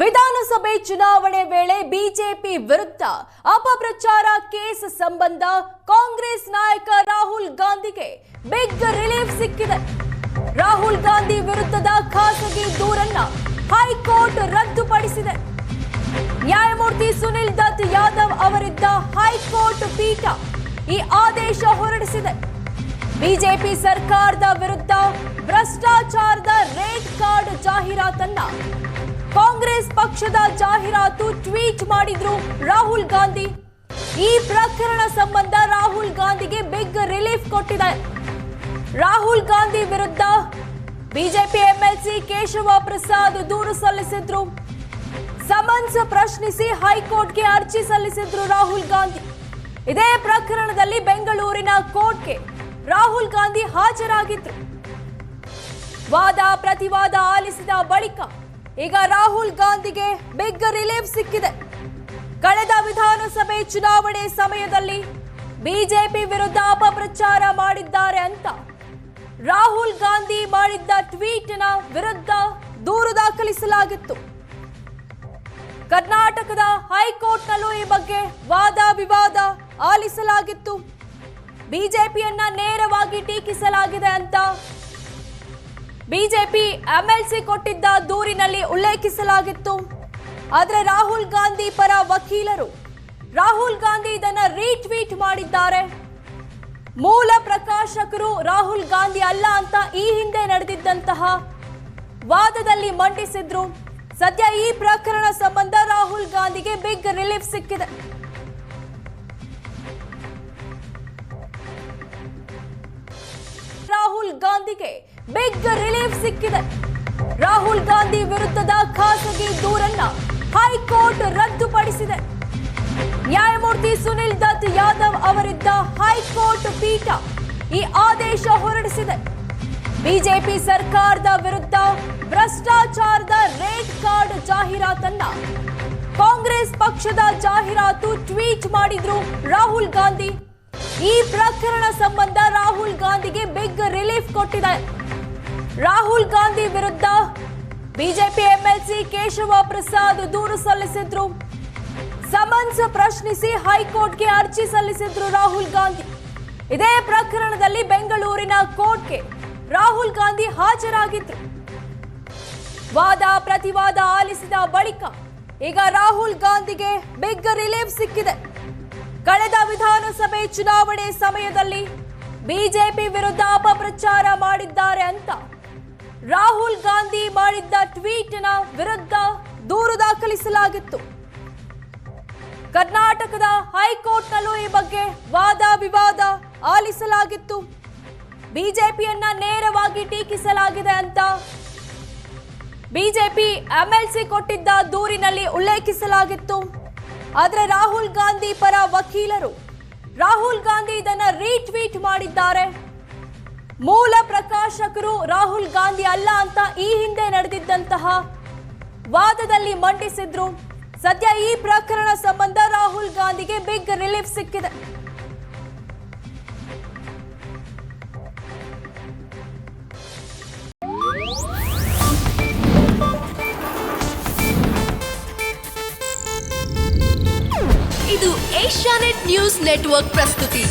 ವಿಧಾನಸಭೆ ಚುನಾವಣೆ ವೇಳೆ ಬಿಜೆಪಿ ವಿರುದ್ಧ ಅಪಪ್ರಚಾರ ಕೇಸ್ ಸಂಬಂಧ ಕಾಂಗ್ರೆಸ್ ನಾಯಕ ರಾಹುಲ್ ಗಾಂಧಿಗೆ ಬಿಗ್ ರಿಲೀಫ್ ಸಿಕ್ಕಿದೆ. ರಾಹುಲ್ ಗಾಂಧಿ ವಿರುದ್ಧದ ಖಾಸಗಿ ದೂರನ್ನ ಹೈಕೋರ್ಟ್ ರದ್ದುಪಡಿಸಿದೆ. ನ್ಯಾಯಮೂರ್ತಿ ಸುನಿಲ್ ದತ್ ಯಾದವ್ ಅವರಿದ್ದ ಹೈಕೋರ್ಟ್ ಪೀಠ ಈ ಆದೇಶ ಹೊರಡಿಸಿದೆ. ಬಿಜೆಪಿ ಸರ್ಕಾರದ ವಿರುದ್ಧ ಭ್ರಷ್ಟಾಚಾರದ ರೇಟ್ ಕಾರ್ಡ್ ಜಾಹೀರಾತನ್ನ ಕಾಂಗ್ರೆಸ್ ಪಕ್ಷದ ಜಾಹೀರಾತು ಟ್ವೀಟ್ ಮಾಡಿದ್ರು ರಾಹುಲ್ ಗಾಂಧಿ. ಈ ಪ್ರಕರಣ ಸಂಬಂಧ ರಾಹುಲ್ ಗಾಂಧಿಗೆ ಬಿಗ್ ರಿಲೀಫ್ ಕೊಟ್ಟಿದೆ. ರಾಹುಲ್ ಗಾಂಧಿ ವಿರುದ್ಧ ಬಿಜೆಪಿ ಎಂಎಲ್ಸಿ ಕೇಶವ ಪ್ರಸಾದ್ ದೂರು ಸಲ್ಲಿಸಿದ್ರು. ಸಮನ್ಸ್ ಪ್ರಶ್ನಿಸಿ ಹೈಕೋರ್ಟ್ಗೆ ಅರ್ಜಿ ಸಲ್ಲಿಸಿದ್ರು ರಾಹುಲ್ ಗಾಂಧಿ. ಇದೇ ಪ್ರಕರಣದಲ್ಲಿ ಬೆಂಗಳೂರಿನ ಕೋರ್ಟ್ಗೆ ರಾಹುಲ್ ಗಾಂಧಿ ಹಾಜರಾಗಿದ್ರು. ವಾದ ಪ್ರತಿವಾದ ಆಲಿಸಿದ ಬಳಿಕ ಈಗ ರಾಹುಲ್ ಗಾಂಧಿಗೆ ಬಿಗ್ ರಿಲೀಫ್ ಸಿಕ್ಕಿದೆ. ಕಳೆದ ವಿಧಾನಸಭೆ ಚುನಾವಣೆ ಸಮಯದಲ್ಲಿ ಬಿಜೆಪಿ ವಿರುದ್ಧ ಅಪಪ್ರಚಾರ ಮಾಡಿದ್ದಾರೆ ಅಂತ. ರಾಹುಲ್ ಗಾಂಧಿ ಮಾಡಿದ್ದ ಟ್ವೀಟ್ನ ವಿರುದ್ಧ ದೂರು ದಾಖಲಿಸಲಾಗಿತ್ತು. ಕರ್ನಾಟಕದ ಹೈಕೋರ್ಟ್ನಲ್ಲೂ ಈ ಬಗ್ಗೆ ವಾದ ವಿವಾದ ಆಲಿಸಲಾಗಿತ್ತು. ಬಿಜೆಪಿಯನ್ನ ನೇರವಾಗಿ ಟೀಕಿಸಲಾಗಿದೆ ಅಂತ ಬಿಜೆಪಿ ಎಂಎಲ್ಸಿ ಕೊಟ್ಟಿದ್ದ ದೂರಿನಲ್ಲಿ ಉಲ್ಲೇಖಿಸಲಾಗಿತ್ತು. ಆದರೆ ರಾಹುಲ್ ಗಾಂಧಿ ಪರ ವಕೀಲರು ರಾಹುಲ್ ಗಾಂಧಿ ಇದನ್ನ ರೀಟ್ವೀಟ್ ಮಾಡಿದ್ದಾರೆ. ಮೂಲ ಪ್ರಕಾಶಕರು ರಾಹುಲ್ ಗಾಂಧಿ ಅಲ್ಲ ಅಂತ ಈ ಹಿಂದೆ ನಡೆದಿದ್ದಂತಹ ವಾದದಲ್ಲಿ ಮಂಡಿಸಿದ್ರು. ಸದ್ಯ ಈ ಪ್ರಕರಣ ಸಂಬಂಧ ರಾಹುಲ್ ಗಾಂಧಿಗೆ ಬಿಗ್ ರಿಲೀಫ್ ಸಿಕ್ಕಿದೆ. ರಾಹುಲ್ ಗಾಂಧಿಗೆ ಬಿಗ್ ರಿಲೀಫ್ ಸಿಕ್ಕಿದೆ. ರಾಹುಲ್ ಗಾಂಧಿ ವಿರುದ್ಧದ ಖಾಸಗಿ ದೂರನ್ನ ಹೈಕೋರ್ಟ್ ರದ್ದುಪಡಿಸಿದೆ. ನ್ಯಾಯಮೂರ್ತಿ ಸುನಿಲ್ ದತ್ ಯಾದವ್ ಅವರಿದ್ದ ಹೈಕೋರ್ಟ್ ಪೀಠ ಈ ಆದೇಶ ಹೊರಡಿಸಿದೆ. ಬಿಜೆಪಿ ಸರ್ಕಾರದ ವಿರುದ್ಧ ಭ್ರಷ್ಟಾಚಾರದ ರೇಡ್ ಕಾರ್ಡ್ ಜಾಹೀರಾತನ್ನ ಕಾಂಗ್ರೆಸ್ ಪಕ್ಷದ ಜಾಹೀರಾತು ಟ್ವೀಟ್ ಮಾಡಿದ್ರು ರಾಹುಲ್ ಗಾಂಧಿ. ಈ ಪ್ರಕರಣ ಸಂಬಂಧ ರಾಹುಲ್ ಗಾಂಧಿಗೆ ಬಿಗ್ ರಿಲೀಫ್ ಕೊಟ್ಟಿದೆ ರಾಹುಲ್ ಗಾಂಧಿ ವಿರುದ್ಧ ಬಿಜೆಪಿ ಎಂಎಲ್ಸಿ ಕೇಶವ ಪ್ರಸಾದ್ ದೂರು ಸಲ್ಲಿಸಿದ್ರು. ಸಮನ್ಸ್ ಪ್ರಶ್ನಿಸಿ ಹೈಕೋರ್ಟ್ಗೆ ಅರ್ಜಿ ಸಲ್ಲಿಸಿದ್ರು ರಾಹುಲ್ ಗಾಂಧಿ. ಇದೇ ಪ್ರಕರಣದಲ್ಲಿ ಬೆಂಗಳೂರಿನ ಕೋರ್ಟ್ಗೆ ರಾಹುಲ್ ಗಾಂಧಿ ಹಾಜರಾಗಿದ್ರು. ವಾದ ಪ್ರತಿವಾದ ಆಲಿಸಿದ ಬಳಿಕ ಈಗ ರಾಹುಲ್ ಗಾಂಧಿಗೆ ಬಿಗ್ ರಿಲೀಫ್ ಸಿಕ್ಕಿದೆ. ಕಳೆದ ವಿಧಾನಸಭೆ ಚುನಾವಣೆ ಸಮಯದಲ್ಲಿ ಬಿಜೆಪಿ ವಿರುದ್ಧ ಅಪಪ್ರಚಾರ ಮಾಡಿದ್ದಾರೆ ಅಂತ ರಾಹುಲ್ ಗಾಂಧಿ ಮಾಡಿದ್ದ ಟ್ವೀಟ್ನ ವಿರುದ್ಧ ದೂರು ದಾಖಲಿಸಲಾಗಿತ್ತು. ಕರ್ನಾಟಕದ ಹೈಕೋರ್ಟ್ನಲ್ಲೂ ಈ ಬಗ್ಗೆ ವಾದ ವಿವಾದ ಆಲಿಸಲಾಗಿತ್ತು. ಬಿಜೆಪಿಯನ್ನ ನೇರವಾಗಿ ಟೀಕಿಸಲಾಗಿದೆ ಅಂತ ಬಿಜೆಪಿ ಎಂಎಲ್ಸಿ ಕೊಟ್ಟಿದ್ದ ದೂರಿನಲ್ಲಿ ಉಲ್ಲೇಖಿಸಲಾಗಿತ್ತು. ಆದರೆ ರಾಹುಲ್ ಗಾಂಧಿ ಪರ ವಕೀಲರು, ರಾಹುಲ್ ಗಾಂಧಿ ಇದನ್ನ ರೀಟ್ವೀಟ್ ಮಾಡಿದ್ದಾರೆ. ಮೂಲ ಪ್ರಕಾಶಕರು ರಾಹುಲ್ ಗಾಂಧಿ ಅಲ್ಲ ಅಂತ ಈ ಹಿಂದೆ ನಡೆದಿದ್ದಂತಹ ವಾದದಲ್ಲಿ ಮಂಡಿಸಿದ್ರು. ಸದ್ಯ ಈ ಪ್ರಕರಣ ಸಂಬಂಧ ರಾಹುಲ್ ಗಾಂಧಿಗೆ ಬಿಗ್ ರಿಲೀಫ್ ಸಿಕ್ಕಿದೆ. ಇದು ಏಷ್ಯಾನೆಟ್ ನ್ಯೂಸ್ ನೆಟ್ವರ್ಕ್ ಪ್ರಸ್ತುತಿ.